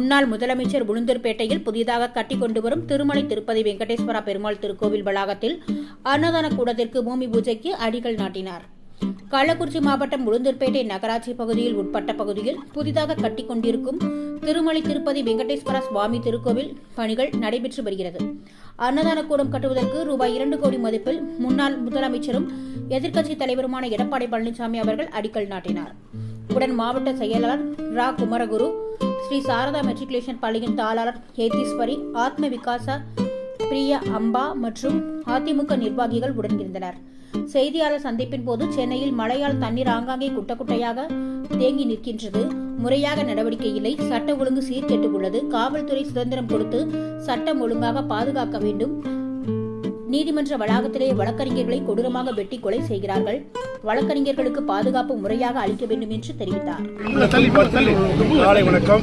முன்னாள் முதலமைச்சர் உளுந்தூர்பேட்டையில் புதிதாக கட்டி கொண்டு வரும் திருமலை திருப்பதி வெங்கடேஸ்வர பெருமாள் திருக்கோவில் வளாகத்தில் அன்னதான கூடத்திற்கு பூமி பூஜைக்கு அடிக்கல் நாட்டினார். கள்ளக்குறிச்சி மாவட்டம் உளுந்தூர்பேட்டை நகராட்சி பகுதியில் உட்பட்ட பகுதியில் புதிதாக கட்டி கொண்டிருக்கும் திருமலை திருப்பதி வெங்கடேஸ்வர சுவாமி திருக்கோவில் பணிகள் நடைபெற்று வருகிறது. அன்னதான கூடம் கட்டுவதற்கு ரூபாய் இரண்டு கோடி மதிப்பில் முன்னாள் முதலமைச்சரும் எதிர்க்கட்சித் தலைவருமான எடப்பாடி பழனிசாமி அவர்கள் அடிக்கல் நாட்டினார். உடன் மாவட்ட செயலாளர் ரா. குமரகுரு ஸ்ரீ சாரதா மெட்ரிகுலேஷன் பள்ளியின் தாளாளர் ஏதீஸ்வரி ஆத்ம விகாச பிரிய அம்பா மற்றும் அதிமுக நிர்வாகிகள் உடனிருந்தனர். செய்தியாளர் சந்திப்பின் போது சென்னையில் மழையால் தண்ணீர் ஆங்காங்கே குட்ட குட்டையாக தேங்கி நிற்கின்றது. முறையாக நடவடிக்கை இல்லை. சட்ட ஒழுங்கு சீர்கெட்டு உள்ளது காவல்துறை சுதந்திரம் கொடுத்து சட்டம் ஒழுங்காக பாதுகாக்க வேண்டும். நீதிமன்ற வளாகத்திலே வழக்கறிஞர்களை கொடூரமாக வெட்டி கொலை செய்கிறார்கள். வழக்கறிஞர்களுக்கு பாதுகாப்பு முறையாக அளிக்க வேண்டும் என்று தெரிவித்தார். தள்ளி பாரு, தள்ளி. காலை வணக்கம்.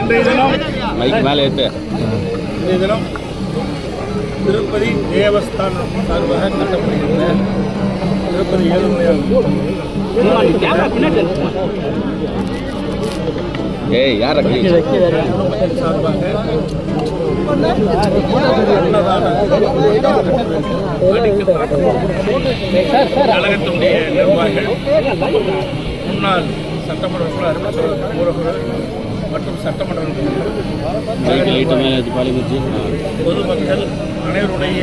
இன்றைய தினம் மைக் மேலே ஏற்று இன்றைய தினம் திருப்பதி தேவஸ்தானம் சார்பாக கட்டப்படுகின்ற திருப்பதி குடும்பத்தின் சார்பாக கழகத்தினுடைய நிர்வாகிகள் முன்னாள் சட்டமன்ற உறுப்பினர் அருமைச்சர் ஊரகர்கள் மற்றும் சட்டமன்ற பொதுமக்கள் அனைவருடைய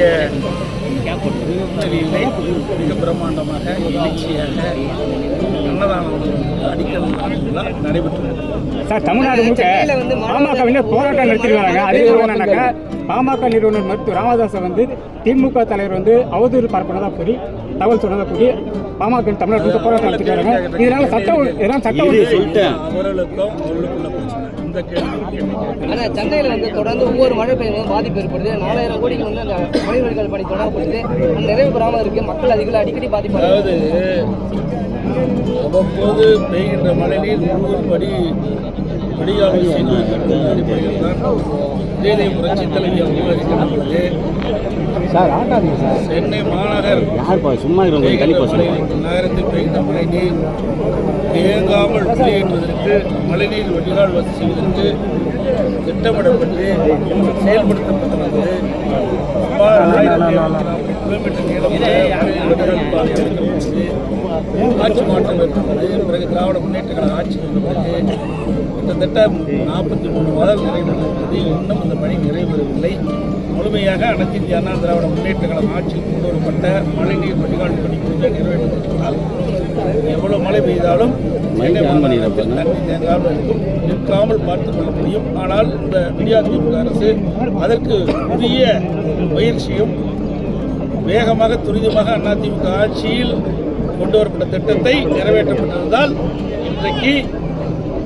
மிக பிரம்மாண்டமாக எழுச்சியாக அன்னதானம் அடிக்கல் சார் தமிழ்நாடு முழுக்க பாமகவினர் போராட்டம் நடத்திருக்காங்க அதே என்னன்னாக்கா பாமக நிறுவனர் மருத்துவ ராமதாஸை வந்து திமுக தலைவர் வந்து அவதூறு பரப்புனதா கூறி தகவல் சொன்னதா கூறி பாமக தமிழ்நாடு போராட்டம் நடத்திருக்காங்க இதனால சட்ட ஒழு- இதனால சட்ட ஒழுங்கு சொல்லிட்டேன். இந்த கேள்வி சென்னையில வந்து தொடர்ந்து ஒவ்வொரு மழை பெய்யும் பாதிப்பு ஏற்படுது. நாலாயிரம் கோடிக்கு வந்து அந்த மனிதர்கள் பணி தொடங்கப்படுது அது நிறைவு பெறாமல் இருக்கு. மக்கள் அதிகள் அடிக்கடி பாதிப்பு அதாவது அவ்வப்போது பெய்கின்ற மழைநீர் முழுவதும்படி வடிகால் செய்து வைக்கின்ற அடிப்படையில் தான் தேதிய புரட்சி தலைவி அவங்க அறிக்கப்பட்டுள்ளது சார் ஆட்டாதீங்க சார். சென்னை மாநகர் யாருப்பா சும்மா இருக்கிறவங்க தள்ளிப்பா சொல்லுங்க நகரத்தில் பெய்கின்ற மழைநீர் தேங்காமல் வெளியேற்றுவதற்கு மழைநீர் வடிகால் வசதி செய்வதற்கு திட்டமிடப்பட்டு செயல்படுத்தப்பட்டுள்ளது கிலோமீட்டர் நீளம் ஆட்சி மாற்றம் ஏற்பட்டது பிறகு திராவிட முன்னேற்ற கழக ஆட்சி வந்த கிட்டத்தட்ட நாற்பத்தி மூணு மாதம் நிறைவேறியிருக்கிறது இன்னும் அந்த பணி நிறைவேறவில்லை முழுமையாக அனைத்து இந்திய அண்ணா திராவிட முன்னேற்ற கழகம் ஆட்சியில் கொண்டு வரப்பட்ட மழைநீர் வடிகால் பணி குறித்து நிறைவேற்றப்பட்டால் எவ்வளவு மழை பெய்தாலும் நிற்காமல் பார்த்துக் கொள்ள முடியும் ஆனால் இந்த விடியா திமுக அரசு அதற்கு புதிய முயற்சியும் வேகமாக துரிதமாக அதிமுக ஆட்சியில் கொண்டு வரப்பட்ட திட்டத்தை நிறைவேற்றப்பட்டிருந்தால் இன்றைக்கு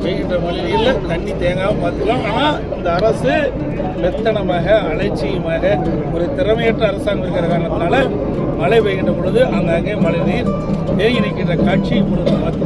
பெய்கின்ற மழையில் தண்ணி தேங்காமல் பார்த்துக்கலாம். ஆனால் இந்த அரசு மெத்தனமாக அலட்சியமாக ஒரு திறமையற்ற அரசாங்கம் இருக்கிற காரணத்தினால மழை பெய்கின்ற பொழுது அங்கங்கே மழை நீர் தேங்கி நிற்கின்ற காட்சி இப்பொழுது பார்த்து